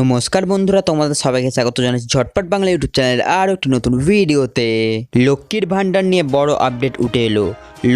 নমস্কার বন্ধুরা, তোমাদের সবাইকে স্বাগত জানাচ্ছি ঝটপট বাংলা ইউটিউব চ্যানেল। আর একটি নতুন ভিডিওতে লক্ষ্মীর ভাণ্ডার নিয়ে বড় আপডেট উঠে এলো।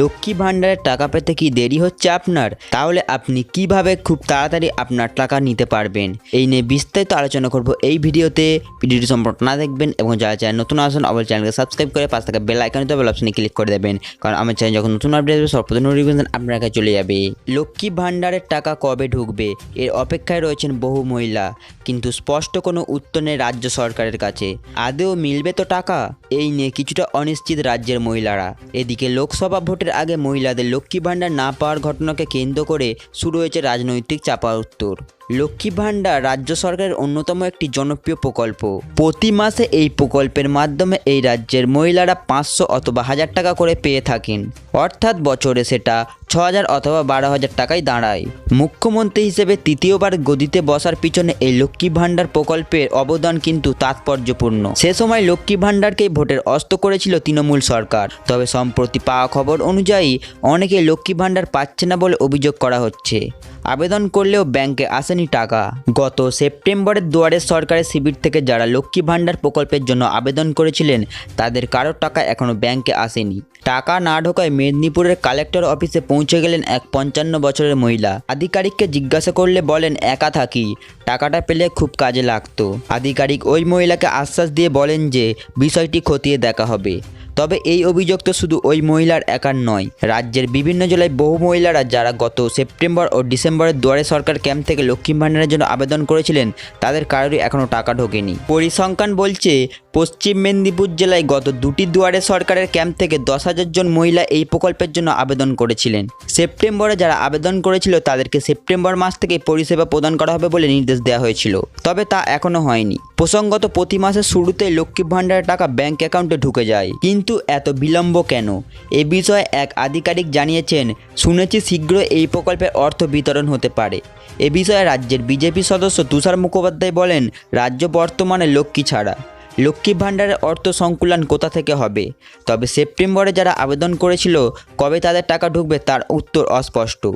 লক্ষ্মী ভাণ্ডারের টাকা পেতে কি দেরি হচ্ছে আপনার? তাহলে আপনি কীভাবে খুব তাড়াতাড়ি আপনার টাকা নিতে পারবেন? এই নিয়ে বিস্তারিত আলোচনা করব এই ভিডিওতে। ভিডিওটি সম্পর্ক না দেখবেন এবং যারা চ্যানেল নতুন আসেন, অবশ্যই চ্যানেলকে সাবস্ক্রাইব করে পাশ থেকে বেল আইকন দেবে অপশনে ক্লিক করে দেবেন। কারণ আমার চ্যানেল যখন নতুন আপডেট আসবে, সর্বপ্রথম নোটিফিকেশন আপনার কাছে চলে যাবে। লক্ষ্মী ভাণ্ডারের টাকা কবে ঢুকবে? এর অপেক্ষায় রয়েছেন বহু মহিলা। কিন্তু স্পষ্ট কোনো উত্তর নেই রাজ্য সরকারের কাছে। আদেও মিলবে তো টাকা? এই নিয়ে কিছুটা অনিশ্চিত রাজ্যের মহিলারা। এদিকে লোকসভা ভোটের আগে মহিলাদের লক্ষ্মী ভাণ্ডার না পাওয়ার ঘটনাকে কেন্দ্র করে শুরু হয়েছে রাজনৈতিক চাপা উত্তর। লক্ষ্মী ভাণ্ডার রাজ্য সরকারের অন্যতম একটি জনপ্রিয় প্রকল্প। প্রতি মাসে এই প্রকল্পের মাধ্যমে এই রাজ্যের মহিলারা পাঁচশো অথবা হাজার টাকা করে পেয়ে থাকেন। অর্থাৎ বছরে সেটা ছ হাজার অথবা বারো হাজার টাকায় দাঁড়ায়। মুখ্যমন্ত্রী হিসেবে তৃতীয়বার গদিতে বসার পিছনে এই লক্ষ্মী ভাণ্ডার প্রকল্পের অবদান কিন্তু তাৎপর্যপূর্ণ। সে সময় লক্ষ্মী ভাণ্ডারকেই ভোটের অস্ত করেছিল তৃণমূল সরকার। তবে সম্প্রতি পাওয়া খবর অনুযায়ী অনেকে লক্ষ্মী ভাণ্ডার পাচ্ছে না বলে অভিযোগ করা হচ্ছে। আবেদন করলেও ব্যাংকে আসেনি টাকা। গত সেপ্টেম্বরের দুয়ারে সরকারের শিবির থেকে যারা লক্ষ্মী ভাণ্ডার প্রকল্পের জন্য আবেদন করেছিলেন, তাদের কারোর টাকা এখনও ব্যাংকে আসেনি। টাকা না ঢোকায় মেদিনীপুরের কালেক্টর অফিসে পৌঁছে গেলেন এক পঞ্চান্ন বছরের মহিলা। আধিকারিককে জিজ্ঞাসা করলে বলেন, একা থাকি। টাকাটা পেলে খুব কাজে লাগতো। আধিকারিক ওই মহিলাকে আশ্বাস দিয়ে বলেন যে, বিষয়টি খতিয়ে দেখা হবে। তবে এই অভিযোগ তো শুধু ওই মহিলার একার নয়, রাজ্যের বিভিন্ন জেলায় বহু মহিলারা যারা গত সেপ্টেম্বর ও ডিসেম্বরের দুয়ারে সরকার ক্যাম্প থেকে লক্ষ্মী ভাণ্ডারের জন্য আবেদন করেছিলেন, তাদের কারোরই এখনও টাকা ঢোকেনি। পরিসংখ্যান বলছে পশ্চিম মেদিনীপুর জেলায় গত দুটি দুয়ারে সরকারের ক্যাম্প থেকে দশ হাজার জন মহিলা এই প্রকল্পের জন্য আবেদন করেছিলেন। সেপ্টেম্বরে যারা আবেদন করেছিল, তাদেরকে সেপ্টেম্বর মাস থেকে পরিষেবা প্রদান করা হবে বলে নির্দেশ দেওয়া হয়েছিল। তবে তা এখনও হয়নি। প্রসঙ্গত, প্রতি মাসের শুরুতে লক্ষ্মী ভাণ্ডারের টাকা ব্যাংক অ্যাকাউন্টে ঢুকে যায়। কিন্তু এত বিলম্ব কেন? এ বিষয়ে এক আধিকারিক জানিয়েছেন, শুনেছি শীঘ্র এই প্রকল্পের অর্থ বিতরণ হতে পারে। এ বিষয়ে রাজ্যের বিজেপি সদস্য তুষার মুখোপাধ্যায় বলেন, রাজ্য বর্তমানে লক্ষ্মী ছাড়া। লক্ষ্মী ভাণ্ডারের অর্থ সংকুলন কোথা থেকে হবে? তবে সেপ্টেম্বরে যারা আবেদন করেছিল, কবে তাদের টাকা ঢুকবে তার উত্তর অস্পষ্ট।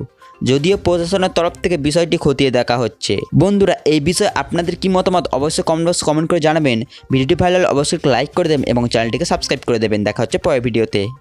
যদিও প্রশাসনের তরফ থেকে বিষয়টি খতিয়ে দেখা হচ্ছে। বন্ধুরা, এই বিষয়ে আপনাদের কি মতামত অবশ্যই কমেন্ট বক্স কমেন্ট করে জানাবেন। ভিডিওটি ভালো লাগলে অবশ্যই লাইক করে দেবেন এবং চ্যানেলটিকে সাবস্ক্রাইব করে দেবেন। দেখা হচ্ছে পরের ভিডিওতে।